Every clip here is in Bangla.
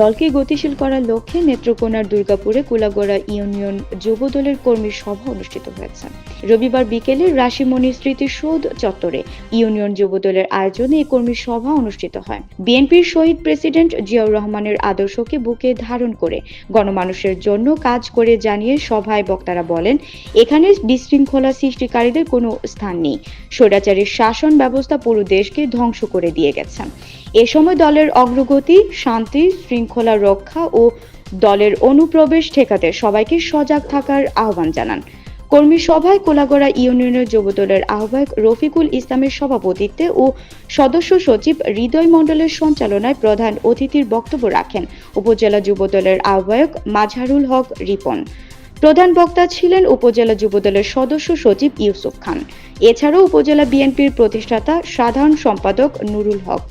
দলকে গতিশীল করার লক্ষ্যে নেত্রকোনার দুর্গাপুরে কুলাগড়া ইউনিয়ন যুবদলের কর্মী সভা অনুষ্ঠিত হয়েছে। রবিবার বিকেলে রাশিমণি স্মৃতিসৌধ চত্বরে ইউনিয়ন যুবদলের আয়োজনে এই কর্মী সভা অনুষ্ঠিত হয়। বিএনপির শহীদ প্রেসিডেন্ট জিয়াউর রহমানের আদর্শকে বুকে ধারণ করে গণমানুষের জন্য কাজ করে জানিয়ে সভায় বক্তারা বলেন, এখানে বিশৃঙ্খলা সৃষ্টিকারীদের কোনো স্থান নেই। স্বৈরাচারী শাসন ব্যবস্থা পুরো দেশকে ধ্বংস করে দিয়ে গেছে। এ সময় দলের অগ্রগতি, শান্তি, শৃঙ্খলা রক্ষা ও দলের অনুপ্রবেশ ঠেকাতে সবাইকে সজাগ থাকার আহ্বান জানান। কর্মী সভায় কোলাগড়া ইউনিয়নের যুবদলের আহ্বায়ক রফিকুল ইসলামের সভাপতিত্বে ও সদস্য সচিব হৃদয় মণ্ডলের সঞ্চালনায় প্রধান অতিথির বক্তব্য রাখেন উপজেলা যুবদলের আহ্বায়ক মাঝারুল হক রিপন। প্রধান বক্তা ছিলেন উপজেলা যুবদলের সদস্য সচিব ইউসুফ খান। এছাড়াও উপজেলা বিএনপির প্রতিষ্ঠাতা সাধারণ সম্পাদক নুরুল হক।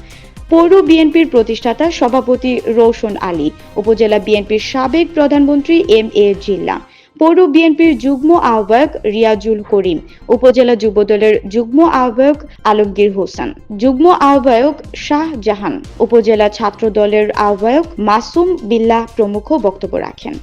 পৌর বিএনপির প্রতিষ্ঠাতা সভাপতি রৌশন আলী, উপজেলা বিএনপির সাবেক প্রধানমন্ত্রী এম এ জিল্লা, পৌর বিএনপির যুগ্ম আহ্বায়ক রিয়াজুল করিম, উপজেলা যুবদলের যুগ্ম আহ্বায়ক আলমগীর হোসেন, যুগ্ম আহ্বায়ক শাহজাহান উপজেলা ছাত্র দলের আহ্বায়ক মাসুম বিল্লাহ প্রমুখ বক্তব্য রাখেন।